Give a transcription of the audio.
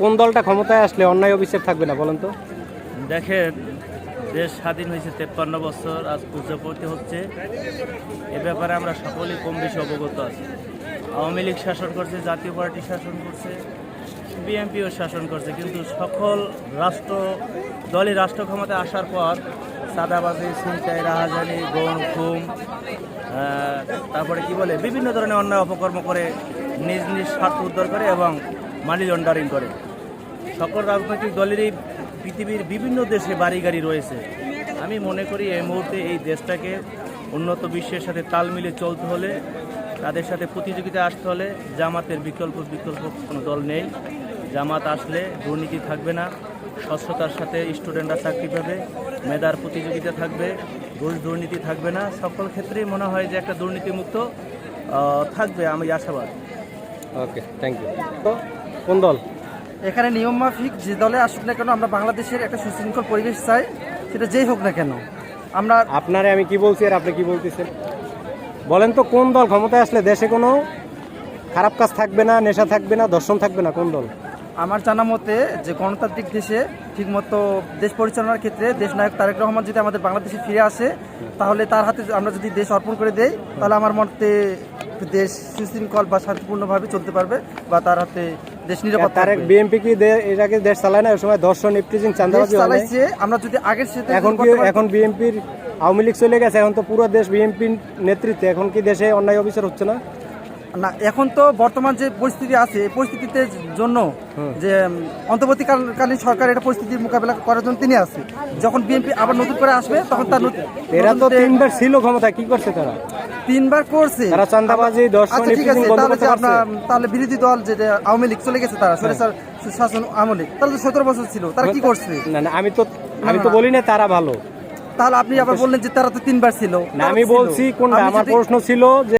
কোন দলটা ক্ষমতায় আসলে অন্যায় অভিষেক থাকবে না, বলেন তো? দেখেন, দেশ স্বাধীন হয়েছে তেপ্পান্ন বছর, আজ উদযাপতি হচ্ছে। এ ব্যাপারে আমরা সকলেই কম বেশি অবগত আছি। আওয়ামী লীগ শাসন করছে, জাতীয় পার্টি শাসন করছে, বিএনপিও শাসন করছে, কিন্তু সকল রাষ্ট্র, দলই রাষ্ট্র ক্ষমতায় আসার পর সাদাবাজি ছিনতাই, রাহাজানি, গৌণ খুম তারপরে কি বলে, বিভিন্ন ধরনের অন্যায় অপকর্ম করে নিজ নিজ স্বার্থ উদ্ধার করে এবং মানি লন্ডারিং করে। সকল রাজনৈতিক দলেরই পৃথিবীর বিভিন্ন দেশে বাড়ি গাড়ি রয়েছে। আমি মনে করি এই মুহূর্তে এই দেশটাকে উন্নত বিশ্বের সাথে তাল মিলে চলতে হলে, তাদের সাথে প্রতিযোগিতা আসতে হলে জামাতের বিকল্প বিকল্প কোনো দল নেই। জামাত আসলে দুর্নীতি থাকবে না, স্বচ্ছতার সাথে স্টুডেন্টরা চাকরি পাবে, মেধার প্রতিযোগিতা থাকবে, ঘুষ দুর্নীতি থাকবে না। সকল ক্ষেত্রেই মনে হয় যে একটা দুর্নীতিমুক্ত থাকবে, আমি আশাবাদ। ওকে থ্যাংক ইউ কোন দল? এখানে নিয়ম মাফিক যে দলে আসুক না কেন আমরা বাংলাদেশের একটা সুশৃঙ্খল পরিবেশ চাই সেটা যেই হোক না কেন। আমরা আপনারে আমি কি বলছি আর আপনি কি বলতেছেন? বলেন তো কোন দল ক্ষমতায় আসলে দেশে কোনো খারাপ কাজ থাকবে না নেশা থাকবে না দর্শন থাকবে না কোন দল? আমার জানা মতে যে গণতান্ত্রিক দেশে ঠিকমতো দেশ পরিচালনার ক্ষেত্রে দেশ নায়ক তারেক রহমান যদি আমাদের বাংলাদেশে ফিরে আসে তাহলে তার হাতে আমরা যদি দেশ অর্পণ করে দেই তাহলে আমার মতে দেশ সুশৃঙ্খল বা শান্তিপূর্ণভাবে চলতে পারবে বা তার হাতে দেশ তারেক। কি দেশ চালায় না? ওই সময় ইফটিজিং চান্দাবাজি চালাইছে আমরা যদি আগের সাথে এখন কি এখন আওয়ামী লীগ চলে গেছে এখন তো পুরো দেশ নেতৃত্বে। এখন কি দেশে অন্যায় হচ্ছে না? না এখন তো বর্তমান যে পরিস্থিতি আছে এই পরিস্থিতিতে জন্য যে অন্তর্বর্তীকালীন সরকার এটা পরিস্থিতির মোকাবেলা করার জন্য তিনি আছে। যখন বিএনপি আবার নতুন করে আসবে তখন তার এরা তো তিনবার ছিল ক্ষমতা কি করছে তারা? তিনবার করছে। তারা চান্দাবাজি দর্শন, আচ্ছা ঠিক আছে বন্ধ তাহলে করতে যে আপনার তাহলে বিরোধী দল যে যে আওয়ামী লীগ চলে গেছে তারা সরেসার শাসন আওয়ামী লীগ তাহলে তো সতেরো বছর ছিল তারা কি করছে? না না আমি তো আমি তো বলি না তারা ভালো। তাহলে আপনি আবার বললেন যে তারা তো তিনবার ছিল। না আমি বলছি কোনটা আমার প্রশ্ন ছিল যে